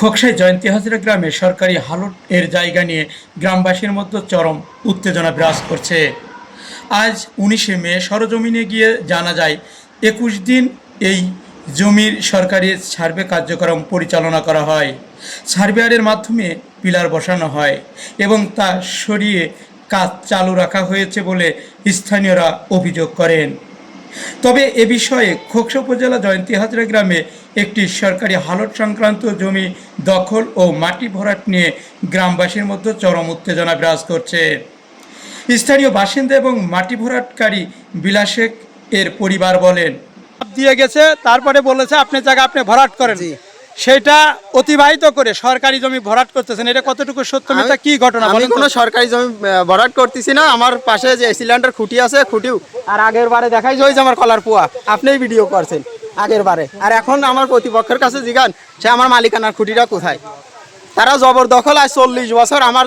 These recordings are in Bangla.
খোকসাই জয়ন্তী হাজরা গ্রামে সরকারি হালট এর জায়গা নিয়ে গ্রামবাসীর মধ্যে চরম উত্তেজনা বিরাজ করছে। আজ উনিশে মে সরজমিনে গিয়ে জানা যায়, একুশ দিন এই জমির সরকারি সার্ভে কার্যক্রম পরিচালনা করা হয়। সার্ভেয়ারের মাধ্যমে পিলার বসানো হয় এবং তা সরিয়ে কাজ চালু রাখা হয়েছে বলে স্থানীয়রা অভিযোগ করেন। তবে এ বিষয়ে খোকসা উপজেলা জয়ন্তী হাজরা গ্রামে একটি সরকারি হালট সংক্রান্ত জমি দখল ও মাটি ভরাট নিয়ে গ্রামবাসীর মধ্যে চরম উত্তেজনা বিরাজ করছে। স্থানীয় বাসিন্দা এবং মাটি ভরাটকারী বিলাসেক এর পরিবার বলেন দিয়ে গেছে তারপরে বলেছে আপনি জায়গা আপনি ভরাট করেন। সেটা অতিবাহিত করে সরকারি জমি ভরাট করতেছেন। এটা কতটুকু সত্য মিথ্যা কি ঘটনা আমি কোনো সরকারি জমি ভরাট করতেছি না। আমার পাশে যে সিলিন্ডার খুঁটি আছে খুঁটিও আর আগের বারে দেখাই যে আমার কলার পোয়া। আপনিই ভিডিও করছেন। আগের বারে। আর এখন আমার প্রতিপক্ষের কাছে জিগান সে আমার মালিকানার খুঁটিটা কোথায়? তারা জবরদখল আর চল্লিশ বছর আমার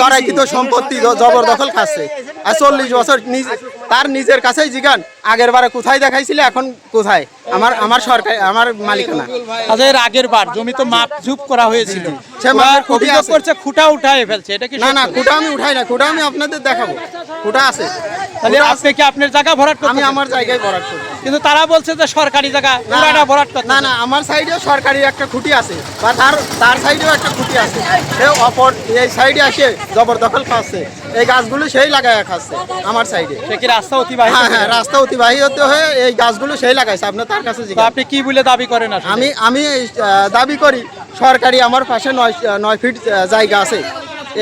করাইকৃত সম্পত্তি জবরদখল খাচ্ছে। আর চল্লিশ বছর নিজ- তার নিজের কাছেই জিগান আগের বারে কোথায় দেখাইছিলে এখন কোথায়? আমার আমার সরকার আমার মালিকানা। আচ্ছা আগের বার জমি তো মাপ ঝুপ করা হয়েছিল। সে মাপের খুঁটি করছে। খুঁটা উঠায় ফেলছে এটা কি না না খুঁটা আমি উঠাই না খুঁটা আমি আপনাদের দেখাবো। খুঁটা আছে। তাহলে আপনি কি আপনার জায়গা ভরাট আমি আমার জায়গায় ভরাট করি কিন্তু তারা বলছে যে সরকারি জায়গা পুরাটা ভরাট করতে না না আমার সাইডেও সরকারি একটা খুঁটি আছে বা তার তার সাইডেও একটা খুঁটি আছে। সে অপর এই সাইডে আসে জবরদখল খাচ্ছে। এই গাছগুলো সেই লাগায় খাচ্ছে আমার সাইডে। সে কি রাস্তা অতিবাহিত হ্যাঁ হ্যাঁ রাস্তা অতিবাহিত হয়ে এই গাছগুলো সেই লাগাইছে আপনার তার কাছে জিজ্ঞাসা আপনি কি বলে দাবি করেন আমি আমি দাবি করি সরকারি আমার পাশে নয় নয় ফিট জায়গা আছে।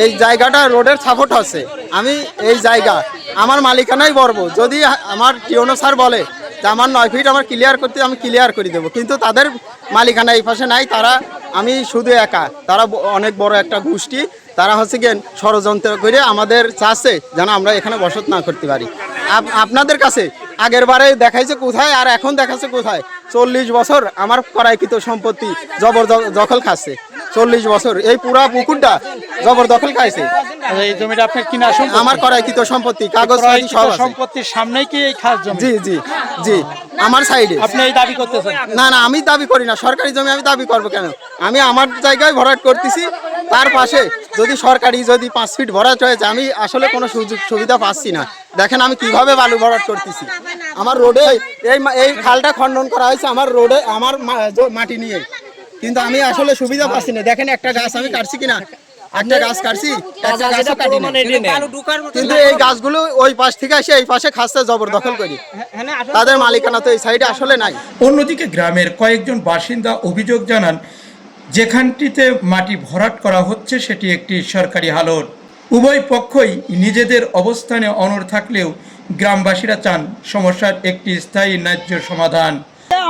এই জায়গাটা রোডের সাপোর্ট আছে আমি এই জায়গা আমার মালিকানাই বর্ব। যদি আমার টিওনো স্যার বলে যে আমার নয় ফিট আমার ক্লিয়ার করতে, আমি ক্লিয়ার করে দেবো। কিন্তু তাদের মালিকানা এই পাশে নাই। তারা, আমি শুধু একা। তারা অনেক বড় একটা গোষ্ঠী। তারা হচ্ছে গিয়ে ষড়যন্ত্র করে আমাদের চাচ্ছে যেন আমরা এখানে বসত না করতে পারি। আপ- আপনাদের কাছে আগের বারে দেখাইছে কোথায়, আর এখন দেখাচ্ছে কোথায়? চল্লিশ বছর আমার করাইকৃত সম্পত্তি জবর দখল খাচ্ছে। চল্লিশ বছর। এই পুরা পুকুরটা জবর দখল খাইছে। আচ্ছা, এই জমিটা আপনার কিনা সম্পত্তি? আমার করাইকৃত সম্পত্তি কাগজ সব সম্পত্তির সামনেই কি এই খাস জমি? জি জি জি আমার সাইডে। আপনি এই দাবি করতেছেন? না না আমি দাবি করি না। সরকারি জমি আমি দাবি করব কেন? আমি আমার জায়গায় ভরাট করতেছি। তার পাশে যদি সরকারি যদি পাঁচ ফিট ভরাট হয়েছে আমি আসলে কোনো সুযোগ সুবিধা পাচ্ছি না। দেখেন আমি কীভাবে বালু ভরাট করতেছি। আমার রোডে এই এই খালটা খণ্ডন করা হয়েছে আমার রোডে আমার মাটি নিয়ে। কিন্তু আমি আসলে সুবিধা পাচ্ছি না। দেখেন একটা গাছ আমি কাটছি কিনা? একটা গাছ কাটছি একটা গাছও কাটি কিন্তু এই গাছগুলো ওই পাশ থেকে এসে এই পাশে খাসতে জবরদখল করি। তাদের মালিকানা তো এই সাইডে আসলে নাই। অন্যদিকে গ্রামের কয়েকজন বাসিন্দা অভিযোগ জানান যেখানটিতে মাটি ভরাট করা হচ্ছে সেটি একটি সরকারি হালট। উভয় পক্ষই নিজেদের অবস্থানে অনড় থাকলেও গ্রামবাসীরা চান সমস্যার একটি স্থায়ী ন্যায্য সমাধান।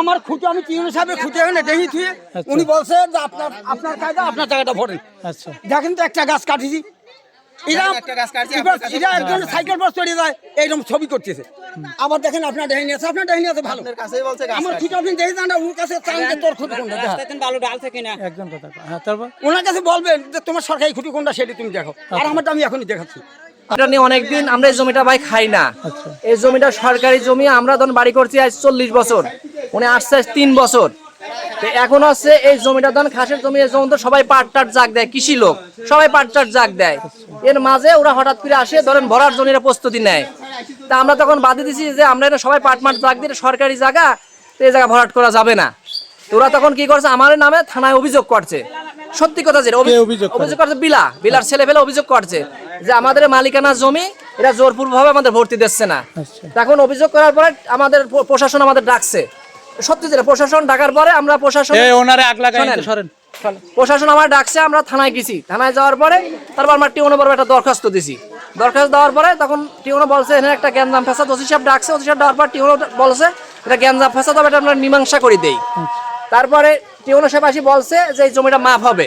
আমার খুঁটি আমি তিন সাহেব খুঁটি এখানে দেখি থুয়ে। উনি বলছে যে আপনার আপনার কায়দা আপনার জায়গাটা ভরেন আচ্ছা। দেখেন তো একটা গাছ কাটিছি। এরা এরা একজন সাইকেল বাস চড়ে যায় এইরকম ছবি করতেছে। আবার দেখেন আপনার ডাইনি আছে আপনার ডাইনি আছে ভালো। আপনার কাছেই বলছে গাছ আমার কাটি। আপনি দেখে যান ওর কাছে চান যে তোর খুঁটি কোনটা দেখা। একজন কথা হ্যাঁ তারপর? ওনার কাছে বলবেন যে তোমার সরকারি খুঁটি কোনটা সেটি তুমি দেখো। আর আমারটা আমি এখনই দেখাচ্ছি। এটা নিয়ে অনেকদিন আমরা এই জমিটা ভাই খাই না। আচ্ছা। এই জমিটা সরকারি জমি আমরা ধরুন বাড়ি করছি আজ চল্লিশ বছর। উনি আসছে তিন বছর। তো এখন হচ্ছে এই জমিটা ধরুন খাসের জমি এই জমি তো সবাই পাট টাট জাগ দেয় কৃষি লোক সবাই পাট টাট জাগ দেয়। এর মাঝে ওরা হঠাৎ করে আসে ধরেন ভরার জমির প্রস্তুতি নেয়। তা আমরা তখন বাদে দিছি যে আমরা এটা সবাই পাট মাট জাগ দিয়ে সরকারি জায়গা তো এই জায়গা ভরাট করা যাবে না। তো ওরা তখন কি করছে আমার নামে থানায় অভিযোগ করছে। সত্যি কথা যেটা অভিযোগ করছে বিলা বিলার ছেলে ফেলে অভিযোগ করছে যে আমাদের মালিকানা জমি এরা জোরপূর্ব ভাবে আমাদের ভর্তি দিচ্ছে না। এখন অভিযোগ করার পরে আমাদের প্রশাসন আমাদের ডাকছে। সত্যি যেটা প্রশাসন ডাকার পরে আমরা প্রশাসন ওনারে আগ লাগাই সরেন। প্রশাসন আমার ডাকছে আমরা থানায় গেছি। থানায় যাওয়ার পরে তারপর আমরা টিউনে বড় একটা দরখাস্ত দিছি। দরখাস্ত দেওয়ার পরে তখন টিউনে বলছে এখানে একটা গ্যাঞ্জাম ফেসাদ ওসি সাহেব ডাকছে ওসি সাহেব দেওয়ার পর টিউনে বলছে এটা গ্যাঞ্জাম ফেসাদ হবে এটা আমরা মীমাংসা করে দেই। তারপরে টিউনে সাহেব আসি বলছে যে এই জমিটা মাপ হবে।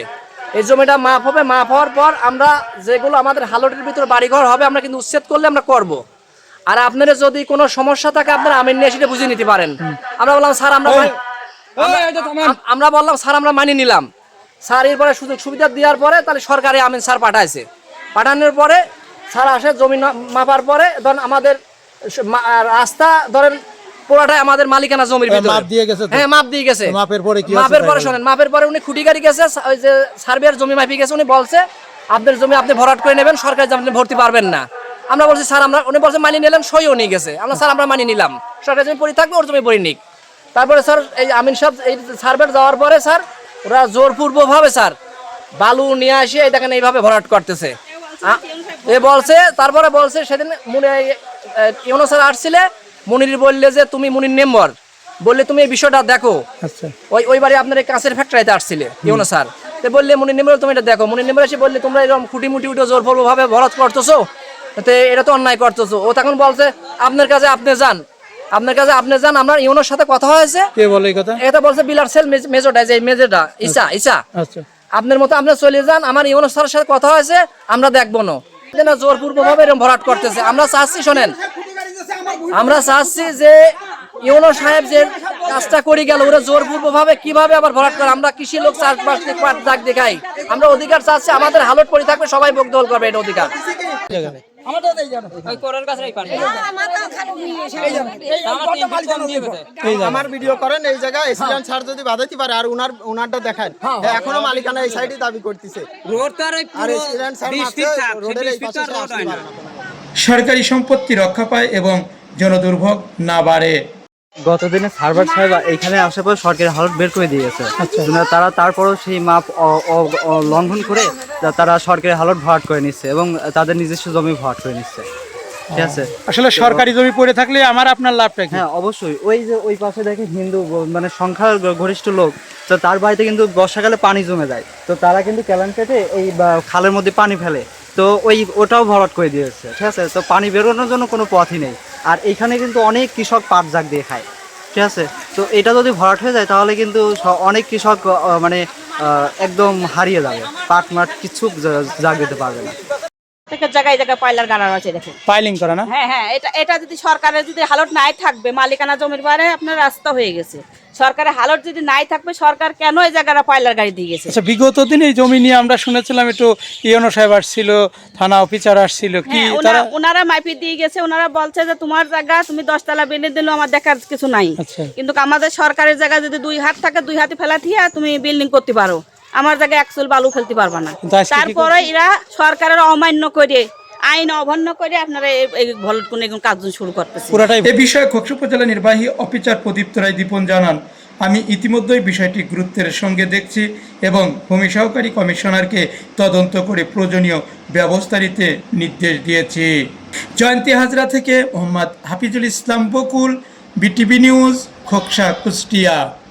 এই জমিটা মাপ হবে মাপ হওয়ার পর আমরা যেগুলো আমাদের হালটের ভিতরে বাড়িঘর হবে আমরা কিন্তু উচ্ছেদ করলে আমরা করব। আর আপনারা যদি কোনো সমস্যা থাকে আপনারা আমিন নিয়ে সেটা বুঝে নিতে পারেন। আমরা বললাম স্যার আমরা আমরা বললাম স্যার আমরা মানিয়ে নিলাম। স্যার এরপরে সুযোগ সুবিধা দেওয়ার পরে তাহলে সরকারি আমিন স্যার পাঠাইছে। পাঠানোর পরে স্যার আসে জমি মাপার পরে ধরেন আমাদের রাস্তা ধরেন পুরাটাই আমাদের মালিকানা জমির ভিতরে। মাপ দিয়ে গেছে হ্যাঁ মাপ দিয়ে গেছে। মাপের পরে কি মাপের পরে শোনেন মাপের পরে উনি খুঁটি গাড়ি গেছে ওই যে সার্ভেয়ার জমি মাপি গেছে উনি বলছে আপনার জমি আপনি ভরাট করে নেবেন সরকারি জমি আপনি ভর্তি পারবেন না। আমরা বলছি স্যার আমরা উনি বলছে মানি নিলাম সইও নিয়ে গেছে। আমরা স্যার আমরা মানি নিলাম। সরকারি জমি পড়ে থাকবে ওর জমি পড়ে নিক। তারপরে স্যার এই আমিন সাহেব এই সার্ভের যাওয়ার পরে স্যার ওরা জোরপূর্বকভাবে স্যার বালু নিয়ে আসে এই দেখেন এইভাবে ভরাট করতেছে। এ বলছে তারপরে বলছে সেদিন মুনি ইউনো স্যার আসছিলে মুনির বললে যে তুমি মুনির মেম্বার। বললে তুমি এই বিষয়টা দেখো। আচ্ছা। ওই ওই বাড়ি আপনার এই কাঁচের ফ্যাক্টরিতে আসছিলে ইউনো স্যার। তো বললে মুনির নেমে তুমি এটা দেখো। মুনির নেমে এসে বললে তোমরা এরকম খুঁটি মুটি উঠে জোর ভাবে ভরত করতেছো? তো এটা তো অন্যায় করতেছো। ও তখন বলছে আপনার কাছে আপনি যান। আপনার কাছে আপনি যান আমার ইউনোর সাথে কথা হয়েছে। কে বলে এই কথা? এটা বলছে বিলার সেল মেজোটা যে মেজোটা ইসা ইসা আচ্ছা। আপনার মতো আপনি চলে যান আমার ইউনুস স্যারের সাথে কথা হয়েছে আমরা দেখব না। না জোরপূর্ব ভাবে এরকম ভরাট করতেছে। আমরা চাচ্ছি শোনেন আমরা চাচ্ছি যে ইউনো সাহেব যে কাজটা করে গেল ওরা জোরপূর্ব ভাবে কীভাবে আবার ভরাট করে? আমরা কৃষি লোক চাষবাস দাগ দেখাই। আমরা অধিকার চাচ্ছি আমাদের হালত পড়ে থাকবে সবাই ভোগ দল করবে এটা অধিকার। আমার ভিডিও করেন এই জায়গায় এসিডেন্ট ছাড় যদি বাধাইতে পারে আর উনার উনারটা দেখান। এখনও মালিকানা এই সাইডে দাবি করতেছে। রোড তো আর ওই আর পুরো এসিডেন্ট স্যার 20 মারছে, ফিট থাক, সে রোডের এই পাশে তো আর সে রোড আসতে হয় না। পারে না। সরকারি সম্পত্তি রক্ষা পায় এবং জনদুর্ভোগ না বাড়ে। গতদিনে সার্ভার সাহেব এখানে আসার পর সরকারি হালত বের করে দিয়েছে। কিন্তু তারা তারপরও সেই মাপ লঙ্ঘন করে তারা সরকারি হালত ভরাট করে নিচ্ছে এবং তাদের নিজস্ব জমি ভরাট করে নিচ্ছে। ঠিক আছে? আসলে সরকারি জমি পড়ে থাকলে আমার আপনার লাভটা হ্যাঁ অবশ্যই। ওই যে ওই পাশে দেখে হিন্দু মানে সংখ্যা গরিষ্ঠ লোক তো তার বাড়িতে কিন্তু বর্ষাকালে পানি জমে যায়। তো তারা কিন্তু ক্যালান কেটে এই খালের মধ্যে পানি ফেলে। তো ওই ওটাও ভরাট করে দিয়েছে। ঠিক আছে? তো পানি বেরোনোর জন্য কোনো পথই নেই। আর এখানে কিন্তু অনেক কৃষক পাট জাগ দিয়ে খায়। ঠিক আছে? তো এটা যদি ভরাট হয়ে যায় তাহলে কিন্তু অনেক কৃষক মানে আহ, একদম হারিয়ে যাবে। পাট মাঠ কিছু জাগ দিতে পারবে না। জায়গায় এই জায়গায় পাইলার গাড়ানো আছে দেখেন। পাইলিং করা না? হ্যাঁ হ্যাঁ এটা এটা যদি সরকারের যদি হালট নাই থাকবে মালিকানা জমির বাইরে আপনার রাস্তা হয়ে গেছে। সরকারের হালট যদি নাই থাকবে সরকার কেন এই জায়গাটা পাইলার গাড়ি দিয়ে গেছে? আচ্ছা বিগত দিন এই জমি নিয়ে আমরা শুনেছিলাম একটু ইয়নো সাহেব আসছিল থানা অফিসার আসছিল কি হ্যাঁ তারা ওনারা মাইপি দিয়ে গেছে ওনারা বলছে যে তোমার জায়গা তুমি দশতলা বেঁধে দিলেও আমার দেখার কিছু নাই। আচ্ছা। কিন্তু আমাদের সরকারের জায়গা যদি দুই হাত থাকে দুই হাতে ফেলা থিয়া তুমি বিল্ডিং করতে পারো। আমার জায়গায় একচুল বালু ফেলতে পারবা না। তারপরে এরা সরকারের অমান্য করে আইন অমান্য করে আপনারা এই- এই ভলট কোন কাজ শুরু করতেছে পুরাটাই এ বিষয়ে খোকসা উপজেলা নির্বাহী অফিসার প্রদীপ্ত রায় দীপন জানান আমি ইতিমধ্যেই বিষয়টি গুরুত্বের সঙ্গে দেখছি এবং ভূমি সহকারী কমিশনারকে তদন্ত করে প্রয়োজনীয় ব্যবস্থা নিতে নির্দেশ দিয়েছি। জয়ন্তী হাজরা থেকে মোহাম্মদ হাফিজুল ইসলাম বকুল বিটিভি নিউজ খোকসা কুষ্টিয়া।